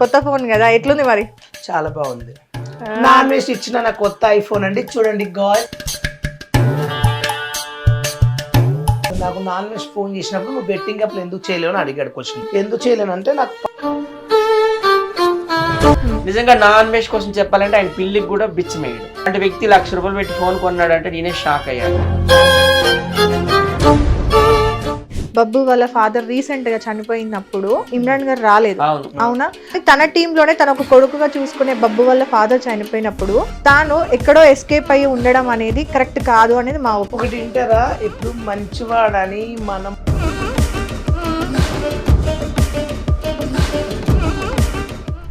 కొత్త ఫోన్ కదా ఎట్లుంది మరి? చాలా బాగుంది. నాన్ వెజ్ ఇచ్చిన నా కొత్త ఐఫోన్ అండి చూడండి గాయ్. నాకు నాన్ వెజ్ ఫోన్ చేసినప్పుడు నువ్వు బెట్టింగ్ అప్పుడు ఎందుకు చేయలేవు అని అడిగాడు క్వశ్చన్ ఎందుకు చేయలేను అంటే నాకు నిజంగా నాన్ వెజ్ కోసం చెప్పాలంటే ఆయన పిల్లికి కూడా బిచ్చమేయడు అంటే వ్యక్తి లక్ష రూపాయలు పెట్టి ఫోన్ కొన్నాడు అంటే నేనే షాక్ అయ్యాను. బబ్బు వాళ్ళ ఫాదర్ రీసెంట్గా చనిపోయినప్పుడు ఇమ్రాన్ గారు రాలేదు. అవును. అవునా? తన టీంలోనే తన ఒక కొడుకుగా చూసుకునే బబ్బు వాళ్ళ ఫాదర్ చనిపోయినప్పుడు తాను ఎక్కడో ఎస్కేప్ అయ్యి ఉండడం అనేది కరెక్ట్ కాదు అనేది మా ఒకటి వింటారా? ఎప్పుడు మంచివాడని మనం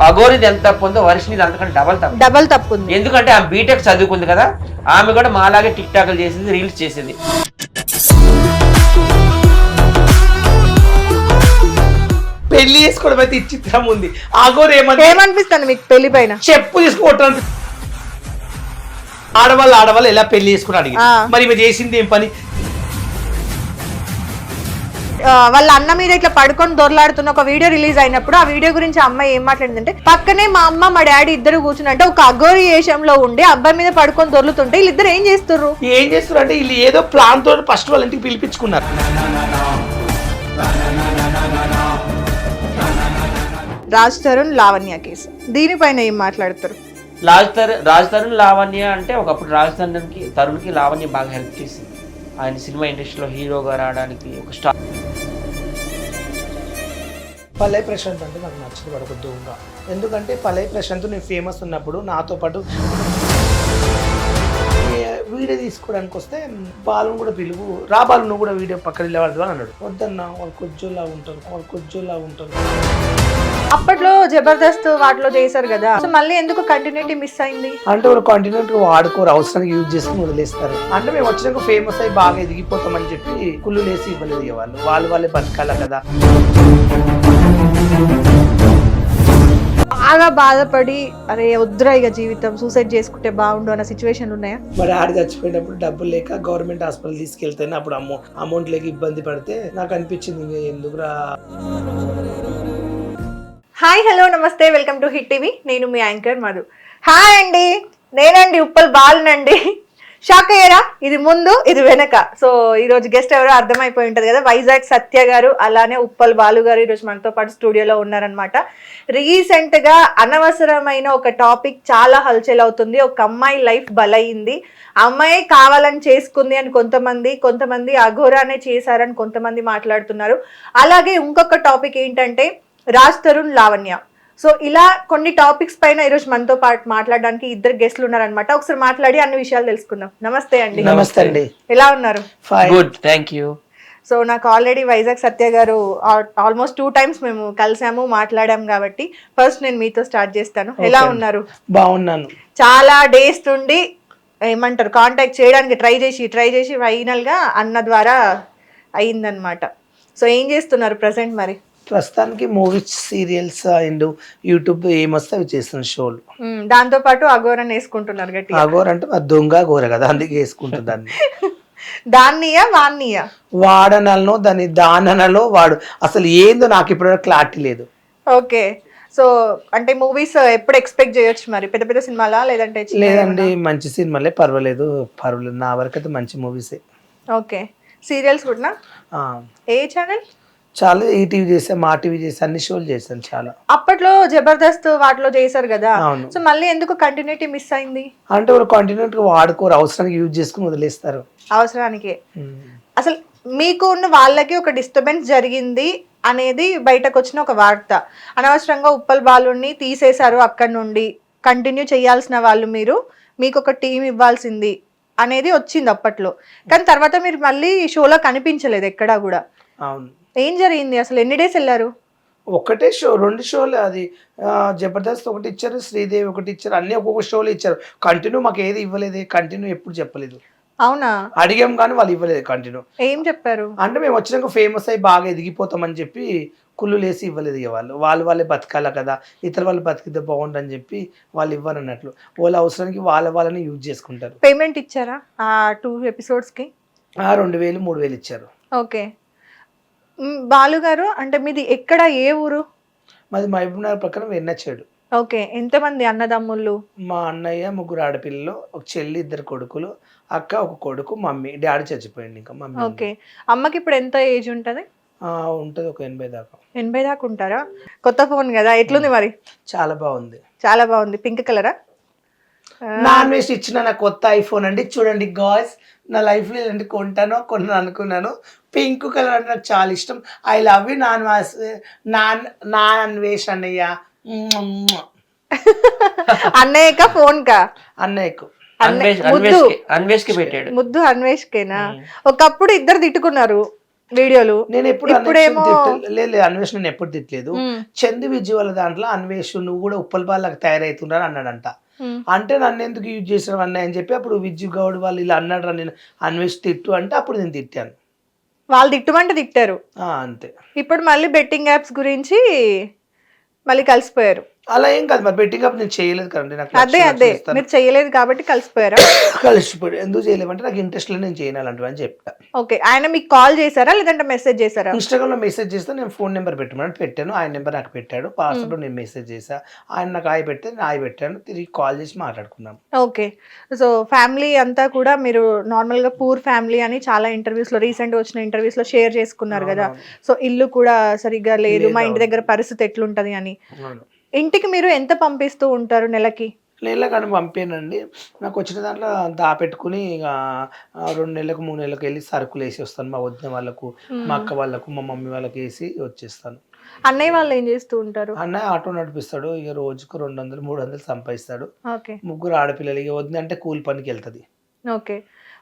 అగోరిది ఎంత తప్పు ఉందో వర్షినిది అంతకంటే డబల్ తప్పు. డబల్ తప్పు ఉంది. ఎందుకంటే ఆమె బీటెక్ చదువుకుంది కదా ఆమె కూడా మాలాగే టిక్ టాక్లు చేసింది రీల్స్ చేసింది. పెళ్ళి చేసుకోవడం అయితే ఇచ్చిత్రం ఉంది. ఆగోరు ఏమంటే ఏమనిపిస్తుంది మీకు పెళ్ళి పైన? చెప్పు తీసుకోవటం. ఆడవాళ్ళు ఆడవాళ్ళు ఎలా పెళ్ళి చేసుకుని అడిగి ఆ. మరి ఈమె చేసింది ఏం పని? ఆ, వాళ్ళ అన్న మీద ఇట్లా పడుకొని దొరలాడుతున్న ఒక వీడియో రిలీజ్ అయినప్పుడు ఆ వీడియో గురించి ఆ అమ్మాయి ఏం మాట్లాడిందంటే పక్కనే మా అమ్మ మా డాడీ ఇద్దరు కూర్చున్నట్టే ఒక అఘోరి వేషంలో ఉండి అబ్బాయి మీద పడుకొని దొర్లుతుంటే వీళ్ళిద్దరు ఏం చేస్తుర్రు? ఏం చేస్తున్నారు అంటే వీళ్ళు ఏదో ప్లాన్ తోటి ఫస్ట్ వాళ్ళ ఇంటికి పిలిపించుకున్నారు. రాజ్ తరుణ్ లావణ్య కేసు. దీనిపైన ఏం మాట్లాడతారు? రాజ్ తరుణ్ రాజ్ తరుణ్ లావణ్య అంటే ఒకప్పుడు రాజ్ తరుణ్కి తరుణ్కి లావణ్య బాగా హెల్ప్ చేసింది. ఆయన సినిమా ఇండస్ట్రీలో హీరోగా రావడానికి ఒక స్టార్. పల్లె ప్రశాంత్ అంటే నాకు నచ్చదు పడక దొంగ. ఎందుకంటే పల్లె ప్రశాంత్ నేను ఫేమస్ ఉన్నప్పుడు నాతో పాటు వీడియో తీసుకోవడానికి వస్తే బాలను కూడా పిలువు. రా బాలు నువ్వు కూడా వీడియో పక్కన వెళ్ళేవాడు అని అన్నాడు. వద్దన్నా వాళ్ళు కొజ్జోలా ఉంటారు వాళ్ళు కొజ్జోలా ఉంటారు. అప్పట్లో జబర్దస్త్ వాటిలో చేశారు కదా. సో మళ్ళీ ఎందుకు కంటిన్యూటీ మిస్ అయింది? అంటే వాళ్ళు కంటిన్యూట్ వాడుకోరు అవసరానికి యూజ్ చేసుకుని వదిలేస్తారు. అంటే మేము వచ్చినాక ఫేమస్ అయ్యి బాగా ఎదిగిపోతామని చెప్పి కుళ్ళు లేసి ఇవ్వలేదు వాళ్ళు. వాళ్ళు వాళ్ళే బతకాల కదా. బాగా బాధపడి అరే వద్దురా ఇక జీవితం సూసైడ్ చేసుకుంటే బాగుండు అన్న సిచ్యువేషన్లు ఉన్నాయా? మరి ఆడ చచ్చిపోయినప్పుడు డబ్బులు లేక గవర్నమెంట్ హాస్పిటల్ తీసుకెళ్తేనే అప్పుడు అమౌ అమౌంట్ లేక ఇబ్బంది పడితే నాకు అనిపించింది ఇంక ఎందుకురా? హాయ్ హలో నమస్తే వెల్కమ్ టు హిట్ టీవీ నేను మీ యాంకర్ మధు. హాయ్ అండి నేనండి ఉప్పల్ బాలునండి. షాక్ అయ్యారా? ఇది ముందు ఇది వెనక. సో ఈ రోజు గెస్ట్ ఎవరో అర్థమైపోయి ఉంటది కదా. వైజాగ్ సత్య గారు అలానే ఉప్పల్ బాలు గారు ఈరోజు మనతో పాటు స్టూడియోలో ఉన్నారనమాట రీసెంట్గా అనవసరమైన ఒక టాపిక్ చాలా హల్చల్ అవుతుంది. ఒక అమ్మాయి లైఫ్ బలయింది అమ్మాయి కావాలని చేసుకుంది అని కొంతమంది కొంతమంది అఘోరానే చేశారని కొంతమంది మాట్లాడుతున్నారు. అలాగే ఇంకొక టాపిక్ ఏంటంటే రాజ్ తరుణ్ లావణ్య. సో ఇలా కొన్ని టాపిక్స్ పైన ఈరోజు మనతో పాటు మాట్లాడడానికి ఇద్దరు గెస్ట్లు ఉన్నారనమాట ఒకసారి మాట్లాడి అన్ని విషయాలు తెలుసుకుందాం. నమస్తే అండి. నమస్తే అండి. ఎలా ఉన్నారు? గుడ్ థ్యాంక్ యూ సో నాకు ఆల్రెడీ వైజాగ్ సత్య గారు ఆల్మోస్ట్ టూ టైమ్స్ మేము కలిసాము మాట్లాడాము కాబట్టి ఫస్ట్ నేను మీతో స్టార్ట్ చేస్తాను. ఎలా. ఉన్నారు? బాగున్నాను. చాలా డేస్ నుండి ఏమంటారు కాంటాక్ట్ చేయడానికి ట్రై చేసి ట్రై చేసి ఫైనల్గా అన్న ద్వారా అయిందనమాట సో ఏం చేస్తున్నారు ప్రజెంట్ మరి? ప్రస్తుతానికి మూవీస్ సీరియల్స్ అండ్ యూట్యూబ్ ఏమొస్తే అవి చేస్తున్న షోలు. దాంతో పాటు అఘోరన్ వేసుకుంటున్నారు అగోర అంటే మరి దొంగ గోర కదా అందుకే వేసుకుంటుంది దాన్ని. దాన్నియా వాన్నియా? వాడనలో దాన్ని దాననలో వాడు. అసలు ఏందో నాకు ఇప్పుడు క్లారిటీ లేదు. ఓకే. సో అంటే మూవీస్ ఎప్పుడు ఎక్స్పెక్ట్ చేయొచ్చు మరి? పెద్ద పెద్ద సినిమాలా లేదంటే లేదండి మంచి సినిమాలే పర్వాలేదు. పర్వాలేదు. నా వరకు అయితే మంచి మూవీసే. ఓకే. సీరియల్స్ కూడా? ఏ ఛానల్? చాలా ఈ టీవీ చేసా మా టీవీ చేసా అన్ని షోలు చేశాను చాలా. అప్పట్లో జబర్దస్త్ వాటిలో చేశారు కదా. సో మళ్ళీ ఎందుకు కంటిన్యూటీ మిస్ అయింది? అంటే వాళ్ళు కంటిన్యూట్ వాడుకోరు అవసరానికి యూజ్ చేసుకుని వదిలేస్తారు. అవసరానికి. అసలు మీకు ఉన్న వాళ్ళకి ఒక డిస్టర్బెన్స్ జరిగింది అనేది బయటకు వచ్చిన ఒక వార్త. అనవసరంగా ఉప్పల్ బాలుని తీసేశారు అక్కడి నుండి. కంటిన్యూ చేయాల్సిన వాళ్ళు మీరు మీకు ఒక టీం ఇవ్వాల్సింది అనేది వచ్చింది అప్పట్లో. కానీ తర్వాత మీరు మళ్ళీ షోలో కనిపించలేదు ఎక్కడా కూడా. అవును. ఏం జరిగింది? అసలు ఎన్ని డేస్ వెళ్ళారు? ఒకటే షో రెండు షోలు అది. జబర్దస్త్ ఒకటి ఇచ్చారు శ్రీదేవి ఒకటి ఇచ్చారు అన్ని ఒక్కొక్క షోలు ఇచ్చారు. కంటిన్యూ మాకు ఏది ఇవ్వలేదు కంటిన్యూ ఎప్పుడు చెప్పలేదు. అవునా? అడిగాం కానీ వాళ్ళు ఇవ్వలేదు కంటిన్యూ. ఏం చెప్పారు? అంటే మేము వచ్చినాక ఫేమస్ అయ్యి బాగా ఎదిగిపోతామని చెప్పి కుళ్ళు లేసి ఇవ్వలేదు ఇక వాళ్ళు. వాళ్ళు వాళ్ళే బతకాల కదా ఇతర వాళ్ళు బతికితే బాగుండని చెప్పి వాళ్ళు ఇవ్వరు అన్నట్లు. వాళ్ళ అవసరానికి వాళ్ళ వాళ్ళని యూజ్ చేసుకుంటారు. పేమెంట్ ఇచ్చారా ఆ టూ ఎపిసోడ్స్కి? రెండు వేలు మూడు వేలు ఇచ్చారు. ఓకే. మ్, బాలు గారు అంటే మీది ఎక్కడ ఏ ఊరు? మాది మహబూబ్ నగర్ ప్రకారం వెన్నచ్చేడు ఓకే ఎంతమంది అన్నదమ్ముళ్ళు? మా అన్నయ్య ముగ్గురు ఆడపిల్లలు ఒక చెల్లి ఇద్దరు కొడుకులు అక్క ఒక కొడుకు మమ్మీ డాడీ చచ్చిపోయింది ఇంకా మమ్మీ. ఓకే అమ్మకి ఇప్పుడు ఎంత ఏజ్ ఉంటది? ఆ, ఉంటది ఒక ఎనభై దాకా. ఎనభై దాకా ఉంటారా? కొత్త ఫోన్ కదా ఎట్లుంది మరి? చాలా బాగుంది. చాలా బాగుంది. పింక్ కలరా? నాన్ వెజ్ ఇచ్చిన నా కొత్త ఐఫోన్ అండి. చూడండి గాయ్స్ నా లైఫ్లో ఇలాంటి కొంటాను కొన్నాను అనుకున్నాను. పింక్ కలర్ అంటే నాకు చాలా ఇష్టం. ఐ లవ్ యూ నాన్ వాస్ నాన్ నాన్ వేష్ అన్నయ్య. అన్నయ్యక ఫోన్ కా అన్నయ్యకు అన్నయ్య- అన్వేష్ అన్వేష్కి పెట్టాడు. ముద్దు అన్వేష్కేనా? ఒకప్పుడు ఇద్దరు తిట్టుకున్నారు వీడియోలు. నేను ఎప్పుడు ఇప్పుడేమో- లేదు అన్వేష్ నేను ఎప్పుడు తిట్టలేదు. చందు విజయ్ వాళ్ళ దాంట్లో అన్వేష్ నువ్వు కూడా ఉప్పల్ బాలకు తయారవుతున్నారు అన్నాడంట. అంటే నన్ను ఎందుకు యూజ్ చేసావు అన్నయ్య అని చెప్పి అప్పుడు విజయ్ గౌడ్ వాళ్ళు ఇలా అన్నాడు నేను అన్వేష్ తిట్టు అంటే అప్పుడు నేను తిట్టాను. వాళ్ళు తిట్టుమంటే తిట్టారు. అంతే. ఇప్పుడు మళ్ళీ బెట్టింగ్ యాప్స్ గురించి మళ్ళీ కలిసిపోయారు. అలా ఏం కాదు. మరి బెట్టింగ్ అప్ నేను చేయలేదు కదండి. నాకు అదే అదే. మీరు చేయలేదు కాబట్టి కలిసిపోయారా? కలిసిపోయాడు ఎందుకు చేయలేమంటే నాకు ఇంట్రెస్ట్ లేదు నేను చేయను అలాంటివి అని చెప్పా. ఓకే. ఆయన మీకు కాల్ చేశారా? లేదంటే మెసేజ్ చేశారా? ఇన్స్టాగ్రామ్లో మెసేజ్ చేస్తే నేను ఫోన్ నెంబర్ పెట్టమని పెట్టాను. ఆయన నెంబర్ నాకు పెట్టాడు. పాస్వర్డ్ నేను మెసేజ్ చేసా ఆయన నాకు ఆయి పెడితే నేను ఆయి పెట్టాను. తిరిగి కాల్ చేసి మాట్లాడుకున్నాం. ఓకే. సో ఫ్యామిలీ అంతా కూడా మీరు నార్మల్గా పూర్ ఫ్యామిలీ అని చాలా ఇంటర్వ్యూస్లో రీసెంట్ వచ్చిన ఇంటర్వ్యూస్లో షేర్ చేసుకున్నారు కదా. సో ఇల్లు కూడా సరిగ్గా లేదు. మా ఇంటి దగ్గర పరిస్థితి ఎట్లుంటది అని. ఇంటికి మీరు ఎంత పంపిస్తూ ఉంటారు నెలకి? నెల కానీ పంపానండి. నాకు వచ్చిన దాంట్లో దాపెట్టుకుని ఇక ఆ, రెండు నెలలకు మూడు నెలలకు వెళ్ళి సరుకులు వేసి వస్తాను. మా వదిన వాళ్ళకు మా అక్క వాళ్ళకు మా మమ్మీ వాళ్ళకి వేసి వచ్చేస్తాను. అన్నయ్య వాళ్ళు ఏం చేస్తూ ఉంటారు? అన్నయ్య ఆటో నడిపిస్తాడు. ఇక రోజుకు రెండు వందలు మూడు వందలు సంపాదిస్తాడు. ఓకే. ముగ్గురు ఆడపిల్లలు. ఇక వదిన అంటే కూలి పనికి వెళ్తుంది. ఓకే.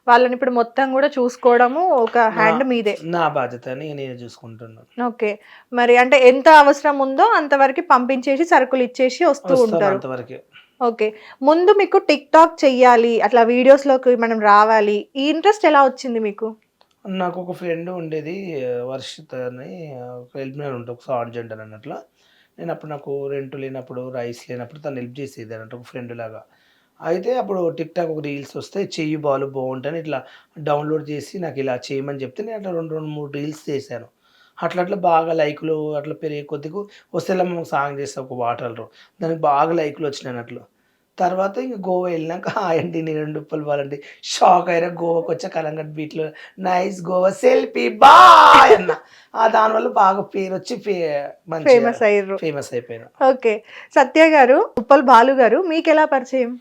వాళ్ళని ఇప్పుడు మొత్తం కూడా చూసుకోవడము ఒక హ్యాండ్ మీదే. నా బాధ్యత అని నేను చూసుకుంటున్నాను ఓకే. మరి అంటే ఎంత అవసరం ఉందో అంతవరకు పంపించేసి సరుకులు ఇచ్చేసి వస్తూ ఉంటారు. అంతవరకే. ఓకే. ముందు మీకు టిక్ టాక్ చెయ్యాలి అట్లా videos లోకి మనం రావాలి. ఈ ఇంట్రెస్ట్ ఎలా వచ్చింది మీకు? నాకు ఒక ఫ్రెండ్ ఉండేది వర్షిత్ అని ఒక హెల్ప్ ఉంటుంది ఒక సాన్ జెండర్ అన్నట్లు. నేను అప్పుడు నాకు రెంట్ లేనప్పుడు రైస్ లేనప్పుడు తను హెల్ప్ చేసేది అన్నట్టు ఒక ఫ్రెండ్ లాగా. అయితే అప్పుడు టిక్ టాక్ ఒక రీల్స్ వస్తే చెయ్యి బాలు బాగుంటుంది ఇట్లా డౌన్లోడ్ చేసి నాకు ఇలా చేయమని చెప్తే నేను అట్లా రెండు రెండు మూడు రీల్స్ చేశాను. అట్లా అట్లా బాగా లైకులు అట్లా పెరిగే కొద్దిగా వస్తే మేము సాంగ్ చేస్తే ఒక వాటర్లో దానికి బాగా లైకులు వచ్చినాయి అన్నట్లు. తర్వాత ఇంక గోవా వెళ్ళినాక ఆయండి నేను రెండు ఉప్పలు వాళ్ళండి షాక్ అయినా గోవాకి వచ్చా కలంగట్ బీచ్లో నైస్ గోవా సెల్ఫీ బాయ్ అన్న. ఆ దానివల్ల బాగా పేరు వచ్చి ఫేమస్ అయ్యారు ఫేమస్ అయిపోయినా. ఓకే. సత్య గారు ఉప్పల్ బాలు గారు మీకు ఎలా పరిచయం?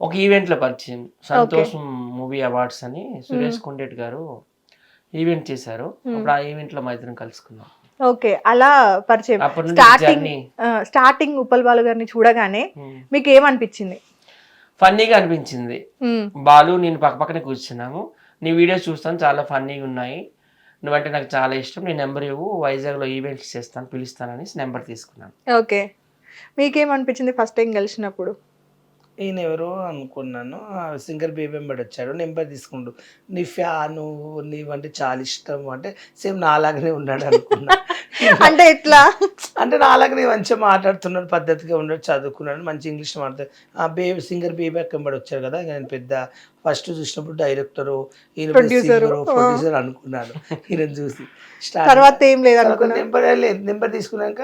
ఒక ఈవెంట్లో పరిచయం. సంతోషం మూవీ అవార్డ్స్ అని సురేష్ కొండేట్ గారు ఈవెంట్ చేశారు. అప్పుడు ఆ ఈవెంట్లో మా ఇద్దరం కలుసుకున్నాం. ఓకే అలా పరిచయం. స్టార్టింగ్ స్టార్టింగ్ ఉప్పల్ బాలు గారిని చూడగానే మీకు ఏమనిపించింది ఫన్నీగా అనిపించింది. బాలు నేను పక్క పక్కనే కూర్చున్నాము. నీ వీడియోస్ చూస్తాను చాలా ఫన్నీగా ఉన్నాయి. నువ్వంటే నాకు చాలా ఇష్టం. నీ నెంబర్ ఇవ్వు వైజాగ్లో ఈవెంట్స్ చేస్తాను పిలుస్తానని నెంబర్ తీసుకున్నాను. ఓకే. మీకేమనిపించింది ఫస్ట్ టైం కలిసినప్పుడు? ఈయన ఎవరో అనుకున్నాను సింగర్ బేబీ ఎంబడి వచ్చాడు. నెంబర్ తీసుకుండు. నీ ఫ్యాను నీవంటే చాలా ఇష్టం అంటే సేమ్ నాలాగనే ఉన్నాడు అనుకున్నా. అంటే ఎట్లా? అంటే నాలాగనే మంచిగా మాట్లాడుతున్నాడు పద్ధతిగా ఉన్నాడు చదువుకున్నాడు మంచి ఇంగ్లీష్ మాట్లాడు. ఆ బేబీ సింగర్ బేబీ ఎంబడి వచ్చారు కదా నేను పెద్ద ఫస్ట్ చూసినప్పుడు డైరెక్టరు ఈయన Producer. ప్రొడ్యూసర్ అనుకున్నాను. ఈయన చూసి తర్వాత ఏం లేదు అనుకున్నా నెంబర్ లేదు. నెంబర్ తీసుకున్నాక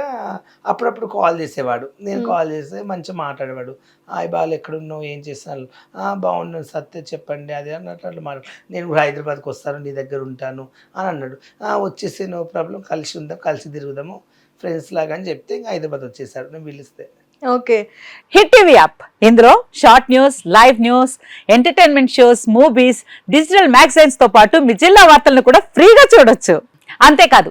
అప్పుడప్పుడు కాల్ చేసేవాడు. నేను కాల్ చేస్తే మంచిగా మాట్లాడేవాడు. హాయ్ బాలు ఎక్కడున్నావు ఏం చేస్తాను బాగున్నాను సత్య చెప్పండి. అది అన్నట్లు మాట నేను కూడా హైదరాబాద్కి వస్తాను నీ దగ్గర ఉంటాను. అని అన్నాడు. వచ్చేసి నో ప్రాబ్లం. కలిసి ఉందాం కలిసి తిరుగుదాము. ఫ్రెండ్స్ లాగా అని చెప్తే ఇంకా హైదరాబాద్ వచ్చేసాడు. నేను పిలిస్తే. ఓకే. Hit TV app. ఇందులో short news live news entertainment shows movies digital మ్యాగజైన్స్తో పాటు మీ జిల్లా వార్తలను కూడా ఫ్రీగా చూడొచ్చు. అంతేకాదు